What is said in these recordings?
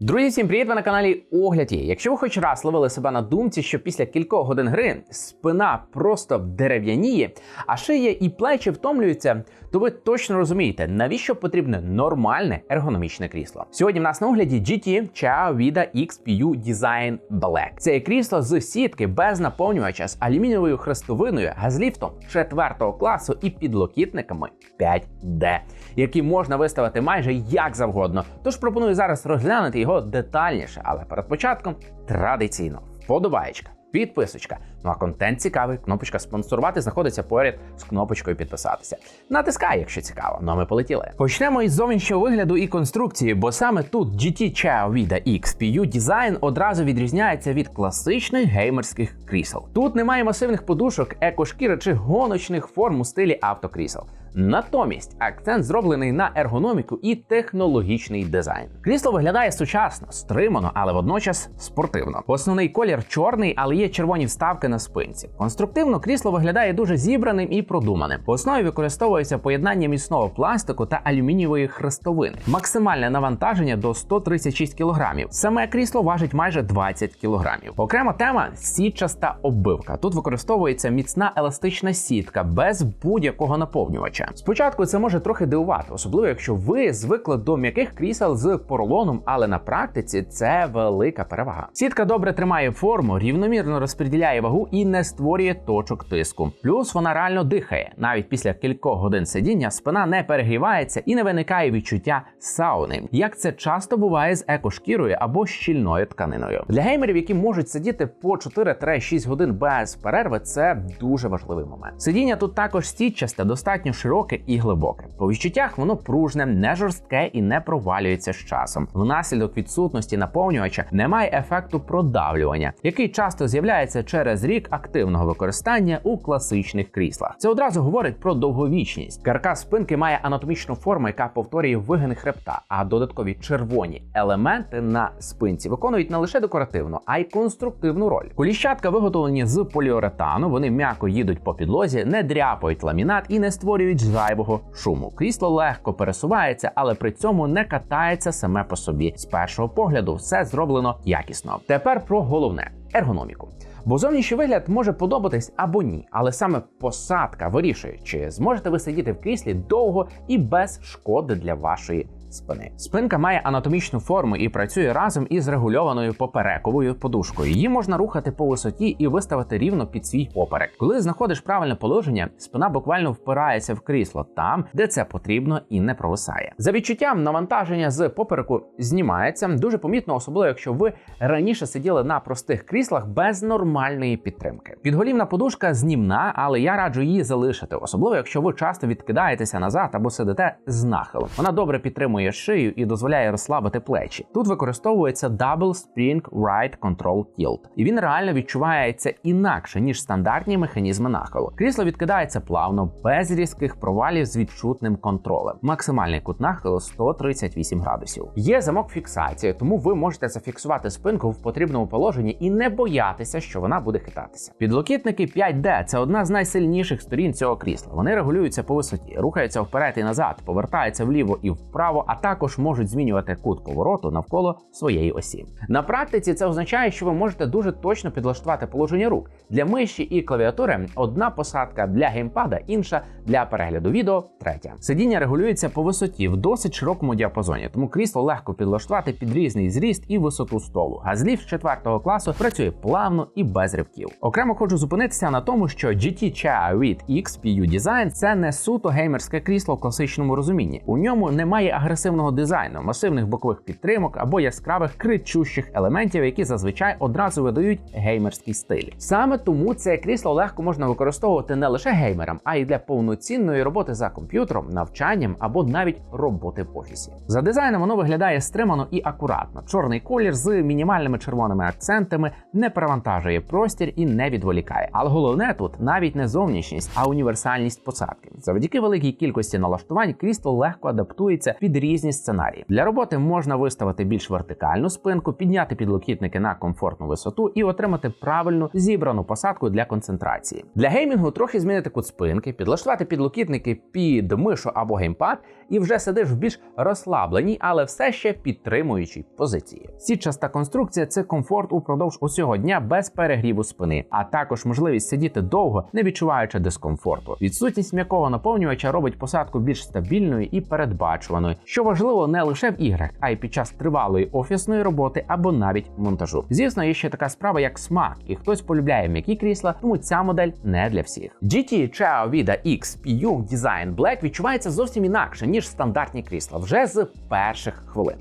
Друзі, всім привіт! Ви на каналі Огляді. Якщо ви хоч раз ловили себе на думці, що після кількох годин гри спина просто дерев'яніє, а шия і плечі втомлюються, то ви точно розумієте, навіщо потрібне нормальне ергономічне крісло. Сьогодні в нас на огляді GT Chao Vida XPU Design Black. Це є крісло з сітки без наповнювача з алюмінієвою хрестовиною, газліфтом 4 класу і підлокітниками 5D, які можна виставити майже як завгодно. Тож пропоную зараз розглянути його детальніше, але перед початком традиційно вподобаєчка. Підписочка. Ну а контент цікавий. Кнопочка спонсорувати знаходиться поряд з кнопочкою підписатися. Натискай, якщо цікаво. Ну а ми полетіли. Почнемо із зовнішнього вигляду і конструкції, бо саме тут GT Chao Vida XPU дизайн одразу відрізняється від класичних геймерських крісел. Тут немає масивних подушок, екошкіри чи гоночних форм у стилі автокрісел. Натомість акцент зроблений на ергономіку і технологічний дизайн. Крісло виглядає сучасно, стримано, але водночас спортивно. Основний колір чорний, але є червоні вставки на спинці. Конструктивно крісло виглядає дуже зібраним і продуманим. В основі використовується поєднання міцного пластику та алюмінієвої хрестовини. Максимальне навантаження до 136 кг. Саме крісло важить майже 20 кг. Окрема тема сітчаста оббивка. Тут використовується міцна еластична сітка без будь-якого наповнювача. Спочатку це може трохи дивувати, особливо якщо ви звикли до м'яких крісел з поролоном, але на практиці це велика перевага. Сітка добре тримає форму, рівномірно розподіляє вагу і не створює точок тиску. Плюс вона реально дихає. Навіть після кількох годин сидіння спина не перегрівається і не виникає відчуття сауни, як це часто буває з екошкірою або щільною тканиною. Для геймерів, які можуть сидіти по 4-6 годин без перерви, це дуже важливий момент. Сидіння тут також стічасте, достатньо широке і глибоке. По відчуттях воно пружне, не жорстке і не провалюється з часом. Внаслідок відсутності наповнювача немає ефекту продавлювання, який часто з'являється через рік активного використання у класичних кріслах. Це одразу говорить про довговічність. Каркас спинки має анатомічну форму, яка повторює вигини хребта, а додаткові червоні елементи на спинці виконують не лише декоративну, а й конструктивну роль. Коліщатка виготовлені з поліуретану, вони м'яко їдуть по підлозі, не дряпають ламінат і не створюють зайвого шуму. Крісло легко пересувається, але при цьому не катається саме по собі. З першого погляду все зроблено якісно. Тепер про головне ергономіку. Бо зовнішній вигляд може подобатись або ні, але саме посадка вирішує, чи зможете ви сидіти в кріслі довго і без шкоди для вашої спини. Спинка має анатомічну форму і працює разом із регульованою поперековою подушкою. Її можна рухати по висоті і виставити рівно під свій поперек. Коли знаходиш правильне положення, спина буквально впирається в крісло там, де це потрібно, і не провисає. За відчуттям навантаження з попереку знімається дуже помітно, особливо якщо ви раніше сиділи на простих кріслах без нормальної підтримки. Підголівна подушка знімна, але я раджу її залишити, особливо якщо ви часто відкидаєтеся назад або сидите з нахилом. Вона добре підтримує шию і дозволяє розслабити плечі. Тут використовується Double Spring Right Control Tilt, і він реально відчувається інакше ніж стандартні механізми нахилу. Крісло відкидається плавно, без різких провалів з відчутним контролем. Максимальний кут нахилу 138 градусів. Є замок фіксації, тому ви можете зафіксувати спинку в потрібному положенні і не боятися, що вона буде хитатися. Підлокітники 5D – це одна з найсильніших сторін цього крісла. Вони регулюються по висоті, рухаються вперед і назад, повертаються вліво і вправо, а також можуть змінювати кут повороту навколо своєї осі. На практиці це означає, що ви можете дуже точно підлаштувати положення рук для миші і клавіатури. Одна посадка для геймпада, інша для перегляду відео, третя. Сидіння регулюється по висоті в досить широкому діапазоні, тому крісло легко підлаштувати під різний зріст і висоту столу. Газліфт 4 класу працює плавно і без ривків. Окремо хочу зупинитися на тому, що GT Chao від XPU Design – це не суто геймерське крісло в класичному розумінні. У ньому немає агресивного дизайну, масивних бокових підтримок або яскравих кричущих елементів, які зазвичай одразу видають геймерський стиль. Саме тому це крісло легко можна використовувати не лише геймерам, а й для повноцінної роботи за комп'ютером, навчанням або навіть роботи в офісі. За дизайном воно виглядає стримано і акуратно. Чорний колір з мінімальними червоними акцентами не перевантажує простір і не відволікає. Але головне тут навіть не зовнішність, а універсальність посадки. Завдяки великій кількості налаштувань крісло легко адаптується під різні сценарії. Для роботи можна виставити більш вертикальну спинку, підняти підлокітники на комфортну висоту і отримати правильну зібрану посадку для концентрації. Для геймінгу трохи змінити кут спинки, підлаштувати підлокітники під мишу або геймпад, і вже сидиш в більш розслабленій, але все ще підтримуючій позиції. Сітчаста конструкція це комфорт упродовж усього дня без перегріву спини, а також можливість сидіти довго, не відчуваючи дискомфорту. Відсутність м'якого наповнювача робить посадку більш стабільною і передбачуваною, що важливо не лише в іграх, а й під час тривалої офісної роботи або навіть монтажу. Звісно, є ще така справа, як смак, і хтось полюбляє м'які крісла, тому ця модель не для всіх. GT Chao Vida XPU Design Black відчувається зовсім інакше ніж стандартні крісла вже з перших хвилин.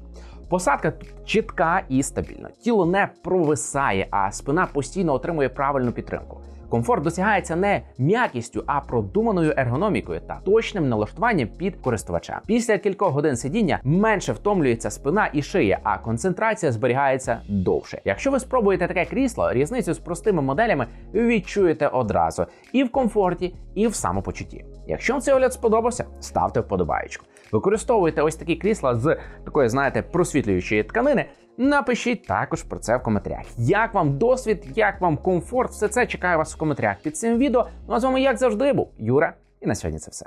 Посадка чітка і стабільна. Тіло не провисає, а спина постійно отримує правильну підтримку. Комфорт досягається не м'якістю, а продуманою ергономікою та точним налаштуванням під користувача. Після кількох годин сидіння менше втомлюється спина і шия, а концентрація зберігається довше. Якщо ви спробуєте таке крісло, різницю з простими моделями відчуєте одразу і в комфорті, і в самопочутті. Якщо вам цей огляд сподобався, ставте вподобаєчку. Використовуйте ось такі крісла з такої, знаєте, просвітлюючої тканини. Напишіть також про це в коментарях. Як вам досвід, як вам комфорт, все це чекаю вас в коментарях під цим відео. Ну а з вами, як завжди, був Юра, і на сьогодні це все.